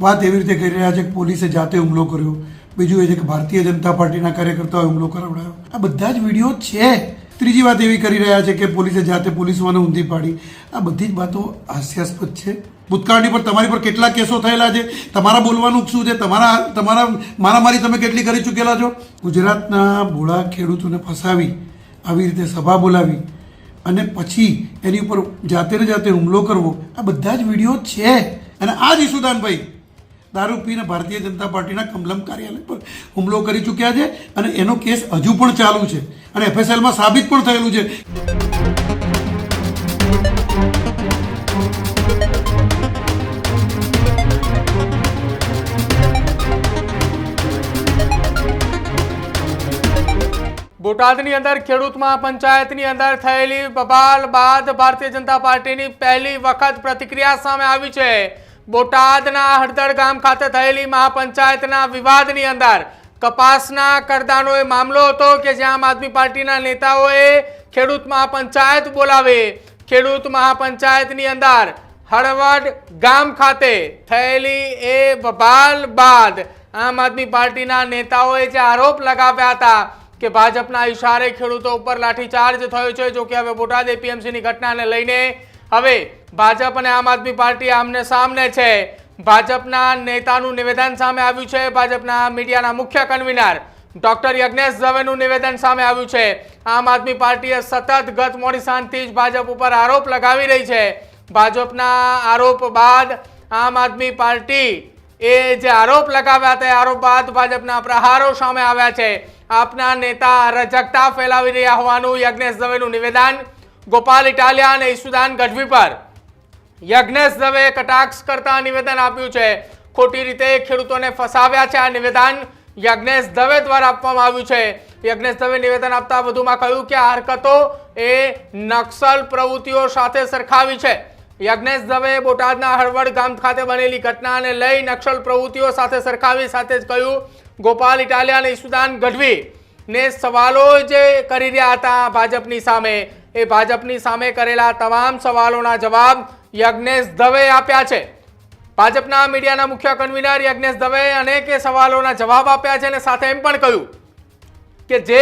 વાત એવી રીતે કરી રહ્યા છે કે પોલીસે જાતે હુમલો કર્યો. બીજું એ છે કે ભારતીય જનતા પાર્ટીના કાર્યકર્તાઓએ હુમલો કરાવડાયો. આ બધા જ વીડિયો છે. ત્રીજી વાત એવી કરી રહ્યા છે કે પોલીસે જાતે પોલીસવાને ઊંધી પાડી. આ બધી જ વાતો હાસ્યાસ્પદ છે. ભૂતકાળની પર તમારી પર કેટલા કેસો થયેલા છે? તમારા બોલવાનું શું છે? તમારા તમારા મારામારી તમે કેટલી કરી ચૂકેલા છો? ગુજરાતના ભોળા ખેડૂતોને ફસાવી, આવી રીતે સભા બોલાવી અને પછી એની ઉપર જાતે ને જાતે હુમલો કરવો. આ બધા જ વીડિયો છે. અને આ જ ઈસુદાનભાઈ દારૂ પીને ભારતીય જનતા પાર્ટીના કમલમ કાર્યાલય પર હુમલો કરી ચૂક્યા છે અને એનો કેસ હજુ પણ ચાલુ છે અને એફએસએલમાં સાબિત પણ થયેલું છે. બોટાદની અંદર ખેડૂતમાં પંચાયતની અંદર થયેલી બબાલ બાદ ભારતીય જનતા પાર્ટીની પહેલી વખત પ્રતિક્રિયા સામે આવી છે. બોટાદના હળદર ગામ ખાતે થયેલી મહાપંચાયતના વિવાદની અંદર કપાસના કરદાનો એ મામલો હતો કે જ્યાં આમ આદમી પાર્ટીના નેતાઓએ ખેડૂત મહાપંચાયત બોલાવે. ખેડૂત મહાપંચાયતની અંદર હળવડ ગામ ખાતે થયેલી એ બબાલ બાદ આમ આદમી પાર્ટીના નેતાઓએ જે આરોપ લગાવ્યા હતા કે ભાજપના ઇશારે ખેડૂતો ઉપર લાઠીચાર્જ થયો છે, જો કે હવે બોટાદ એપીએમસીની ઘટનાને લઈને હવે ભાજપ અને આમ આદમી પાર્ટી આમને સામને છે. ભાજપના નેતાનું નિવેદન સામે આવ્યું છે. ભાજપના મીડિયાના મુખ્ય કન્વીનર ડોક્ટર યજ્ઞેશ દવેનું નિવેદન સામે આવ્યું છે. આમ આદમી પાર્ટીએ સતત ગત મોડી સાંજથી જ ભાજપ ઉપર આરોપ લગાવી રહી છે. ભાજપના આરોપ બાદ આમ આદમી પાર્ટી એ જે આરોપ લગાવ્યા હતા આરોપ બાદ ભાજપના પ્રહારો સામે આવ્યા છે. આપના નેતા અરાજકતા ફેલાવી રહ્યા હોવાનું યજ્ઞેશ દવેનું નિવેદન ગોપાલ ઇટાલિયા અને ઈસુદાન ગઢવી પર. યજ્ઞેશ દવે કટાક્ષ કરતા નિવેદન આપ્યું છે. ખોટી રીતે ખેડૂતોને ફસાવ્યા છે આ નિવેદન યજ્ઞેશ દવે દ્વારા આપવામાં આવ્યું છે. યજ્ઞેશ દવે નિવેદન આપતા વધુમાં કહ્યું કે આ હરકતો એ નક્સલ પ્રવૃત્તિઓ સાથે સરખાવી છે. યજ્ઞેશ દવે બોટાદના હળવડ ગામ ખાતે બનેલી ઘટનાને લઈ નક્સલ પ્રવૃત્તિઓ સાથે સરખાવી સાથે જ કહ્યું, ગોપાલ ઇટાલિયા અને ઈસુદાન ગઢવી ને સવાલો જે કરી રહ્યા હતા ભાજપની સામે. એ ભાજપની સામે કરેલા તમામ સવાલોના જવાબ યજ્ઞેશ દવે આપ્યા છે. ભાજપના મીડિયાના મુખ્ય કન્વીનર યજ્ઞેશ દવે અનેકે સવાલોના જવાબ આપ્યા છે અને સાથે એમ પણ કહ્યું કે જે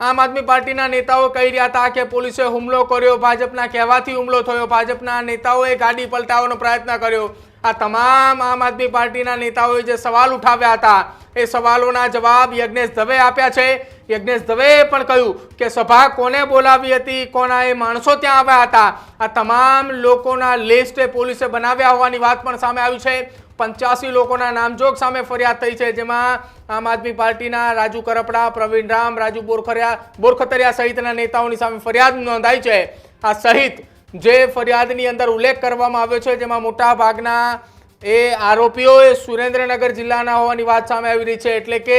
આમ આદમી પાર્ટીના નેતાઓ કહી રહ્યા હતા કે પોલીસે હુમલો કર્યો, ભાજપના કહેવાથી હુમલો થયો, ભાજપના નેતાઓએ ગાડી પલટાવવાનો પ્રયત્ન કર્યો આ તમામ આમ આદમી પાર્ટીના નેતાઓએ જે સવાલ ઉઠાવ્યા હતા, એ સવાલોના જવાબ યજ્ઞેશ દવે આપ્યા છે. યજ્ઞેશ દવેએ પણ કહ્યું કે સભા કોને બોલાવી હતી કોના એ માણસો ત્યાં આવ્યા હતા, આ તમામ લોકોના લિસ્ટ પોલીસે બનાવ્યા હોવાની વાત પણ સામે આવી છે. પંચ્યાસી લોકોના નામજોગ સામે ફરિયાદ થઈ છે, જેમાં આમ આદમી પાર્ટીના રાજુ કરપડા, પ્રવીણ રામ, રાજુ બોરખરિયા, બોરખતરિયા સહિતના નેતાઓની સામે ફરિયાદ નોંધાઈ છે. આ સહિત જે ફરિયાદની અંદર ઉલ્લેખ કરવામાં આવ્યો છે, જેમાં મોટા ભાગના એ આરોપીઓ એ સુરેન્દ્રનગર જિલ્લાના હોવાની વાત સામે આવી રહી છે, એટલે કે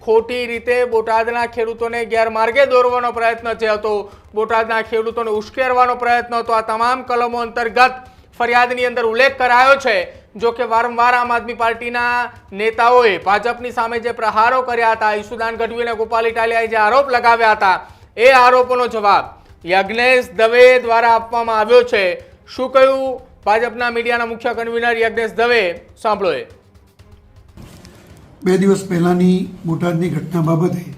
ખોટી રીતે બોટાદના ખેડૂતોને ગેરમાર્ગે દોરવાનો પ્રયત્ન જે હતો, બોટાદના ખેડૂતોને ઉશ્કેરવાનો પ્રયત્ન હતો, આ તમામ કલમો અંતર્ગત ફરિયાદની અંદર ઉલ્લેખ કરાયો છે, જો કે વારંવાર આમ આદમી પાર્ટીના નેતાઓએ ભાજપની સામે જે પ્રહારો કર્યા હતા, ઈસુદાન ગઢવી અને ગોપાલ ઇટાલિયાએ જે આરોપ લગાવ્યા હતા, એ આરોપોનો જવાબ યજ્ઞેશ દવે દ્વારા આપવામાં આવ્યો છે. શું કહ્યું? ભાજપના મીડિયાના મુખ્ય કન્વીનર યજ્ઞેશ દવે, સાંભળો એ. બે દિવસ પહેલાંની બોટાદની ઘટના બાબતે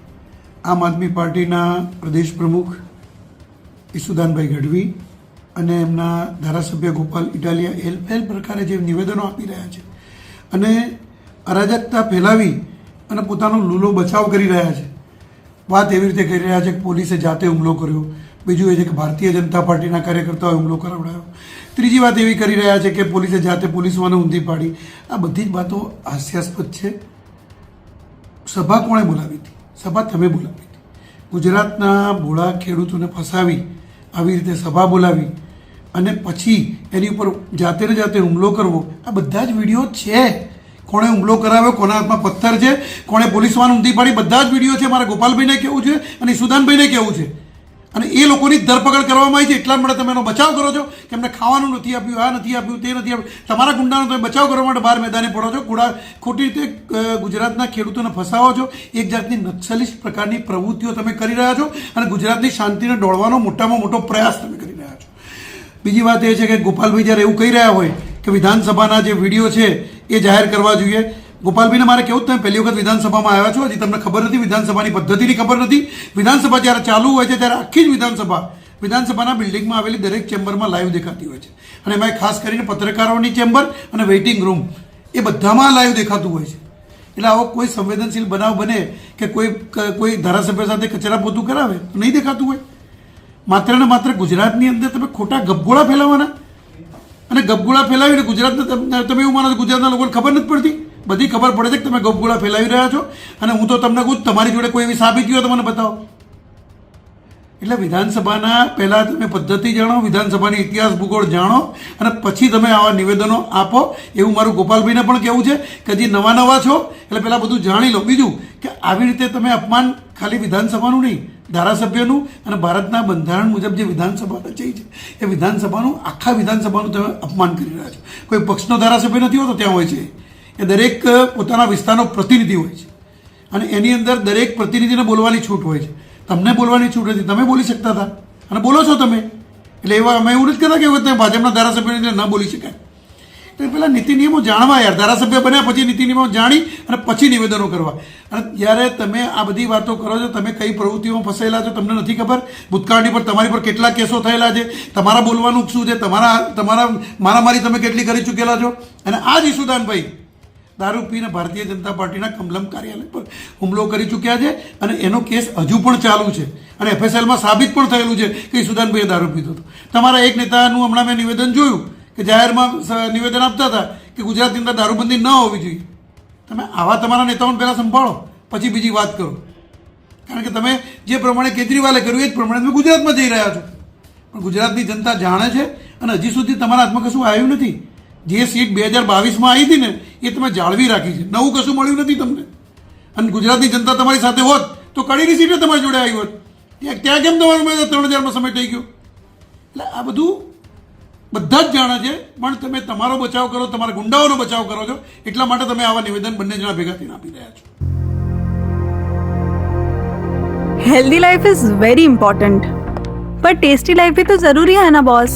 આમ આદમી પાર્ટીના પ્રદેશ પ્રમુખ ઈસુદાનભાઈ ગઢવી અને એમના ધારાસભ્ય ગોપાલ ઇટાલિયા એલ એલ પ્રકારે જે નિવેદનો આપી રહ્યા છે અને અરાજકતા ફેલાવી અને પોતાનો લૂલો બચાવ કરી રહ્યા છે. વાત એવી રીતે કરી રહ્યા છે કે પોલીસે જાતે હુમલો કર્યો. બીજું એ છે કે ભારતીય જનતા પાર્ટીના કાર્યકર્તાઓએ હુમલો કરાવડાયો. ત્રીજી વાત એવી કરી રહ્યા છે કે પોલીસે જાતે પોલીસવાને ઊંધી પાડી. આ બધી જ વાતો હાસ્યાસ્પદ છે. સભા કોણે બોલાવી હતી? સભા તમે બોલાવી હતી. ગુજરાતના ભોળા ખેડૂતોને ફસાવી આવી રીતે સભા બોલાવી અને પછી એની ઉપર જાતે ને જાતે હુમલો કરવો, આ બધા જ વીડિયો છે. કોણે હુમલો કરાવ્યો, કોના હાથમાં પથ્થર છે, કોણે પોલીસવાન ઊંધી પાડી, બધા જ વીડિયો છે. મારા ગોપાલભાઈને કહેવું છે અને સુદાનભાઈને કહેવું છે? અને એ લોકોની ધરપકડ કરવામાં આવી છે, એટલા માટે તમે એનો બચાવ કરો છો. કે એમને ખાવાનું નથી આપ્યું, આ નથી આપ્યું, તે નથી આપ્યું. તમારા ગુંડાનો તમે બચાવ કરવા માટે બહાર મેદાને પડો છો. કુડા ખોટી રીતે ગુજરાતના ખેડૂતોને ફસાવો છો. એક જાતની નક્સલિસ્ટ પ્રકારની પ્રવૃત્તિઓ તમે કરી રહ્યા છો અને ગુજરાતની શાંતિને ડોળવાનો મોટામાં મોટો પ્રયાસ તમે કરી રહ્યા છો. બીજી વાત એ છે કે ગોપાલભાઈ જ્યારે એવું કહી રહ્યા હોય કે વિધાનસભાના જે વીડિયો છે એ જાહેર કરવા જોઈએ ગોપાલભાઈને મારે કેવું તમે પહેલી વખત વિધાનસભામાં આવ્યા છો, હજી તમને ખબર નથી, વિધાનસભાની પદ્ધતિની ખબર નથી. વિધાનસભા જ્યારે ચાલુ હોય છે, ત્યારે આખી જ વિધાનસભા વિધાનસભાના બિલ્ડિંગમાં આવેલી દરેક ચેમ્બરમાં લાઈવ દેખાતી હોય છે. અને એમાં ખાસ કરીને પત્રકારોની ચેમ્બર અને વેઇટિંગ રૂમ એ બધામાં લાઈવ દેખાતું હોય છે. એટલે આવો કોઈ સંવેદનશીલ બનાવ બને કે કોઈ કોઈ ધારાસભ્ય સાથે કચરા પોતું કરાવે, તો નહીં દેખાતું હોય. માત્ર ને માત્ર ગુજરાતની અંદર તમે ખોટા ગબગોળા ફેલાવવાના અને ગબગોળા ફેલાવીને ગુજરાતને તમે એવું માનો ગુજરાતના લોકોને ખબર નથી પડતી? બધી ખબર પડે છે કે તમે ગપગોળા ફેલાવી રહ્યા છો? અને હું તો તમને કહું તમારી જોડે કોઈ એવી સાબિતી હોય તો મને બતાવો. એટલે વિધાનસભાના પહેલાં તમે પદ્ધતિ જાણો, વિધાનસભાની ઇતિહાસ ભૂગોળ જાણો, અને પછી તમે આવા નિવેદનો આપો. એવું મારું ગોપાલભાઈને પણ કહેવું છે કે જે નવા નવા છો, એટલે પહેલાં બધું જાણી લો. બીજું કે આવી રીતે તમે અપમાન ખાલી વિધાનસભાનું નહીં, ધારાસભ્યનું અને ભારતના બંધારણ મુજબ જે વિધાનસભા રચાઈ છે, એ વિધાનસભાનું, આખા વિધાનસભાનું તમે અપમાન કરી રહ્યા છો. કોઈ પક્ષનો ધારાસભ્ય નથી હોતો, ત્યાં હોય છે. એ દરેક પોતાના વિસ્તારનો પ્રતિનિધિ હોય છે. અને એની અંદર દરેક પ્રતિનિધિને બોલવાની છૂટ હોય છે. તમને બોલવાની છૂટ નથી. તમે બોલી શકતા હતા. અને બોલો છો તમે. એટલે એવા અમે એવું નથી કહેતા કે તમે ભાજપના ધારાસભ્યને ન બોલી શકાય. એટલે પહેલાં નીતિ નિયમો જાણવા યાર. ધારાસભ્ય બન્યા પછી નીતિ નિયમો જાણી અને પછી નિવેદનો કરવા. અને જ્યારે તમે આ બધી વાતો કરો છો, તમે કઈ પ્રવૃત્તિઓમાં ફસાયેલા છો, તમને નથી ખબર? ભૂતકાળની પર તમારી પર કેટલા કેસો થયેલા છે? તમારા બોલવાનું શું છે? તમારા તમારા, મારામારી તમે કેટલી કરી ચૂકેલા છો? અને આ જ ઈસુદાનભાઈ દારૂ પીને ભારતીય જનતા પાર્ટીના કમલમ કાર્યાલય પર હુમલો કરી ચૂક્યા છે અને એનો કેસ હજુ પણ ચાલુ છે. અને એફએસએલમાં સાબિત પણ થયેલું છે કે સુદાનભાઈએ દારૂ પીધો હતો. તમારા એક નેતાનું હમણાં મેં નિવેદન જોયું કે જાહેરમાં નિવેદન આપતા હતા કે ગુજરાતની અંદર દારૂબંધી ન હોવી જોઈએ. તમે આવા તમારા નેતાઓને પહેલાં સંભાળો, પછી બીજી વાત કરો. કારણ કે તમે જે પ્રમાણે કેજરીવાલે કર્યું એ જ પ્રમાણે તમે ગુજરાતમાં જઈ રહ્યા છો. પણ ગુજરાતની જનતા જાણે છે અને હજી સુધી તમારા હાથમાં કશું આવ્યું નથી. જે સીટ બે હજાર બાવીસમાં આવી હતી ને, એ તમે જાળવી રાખી છે. નવું કશું મળ્યું નથી તમને. અને ગુજરાતની જનતા તમારી સાથે હોત, તો કડીની સીટે તમારી જોડે આવી હોત. ત્યાં ત્યાં કેમ તમારું મેં ત્રણ હજારમાં સમય થઈ ગયો? એટલે આ બધું બધા જ જાણે છે, પણ તમે તમારો બચાવ કરો, તમારા ગુંડાઓનો બચાવ કરો છો, એટલા માટે તમે આવા નિવેદન બંને જણા ભેગા થઈને આપી રહ્યા છો. Healthy life is very important પણ ટેસ્ટી લાઈફ બી તો જરૂરી હે ના બોસ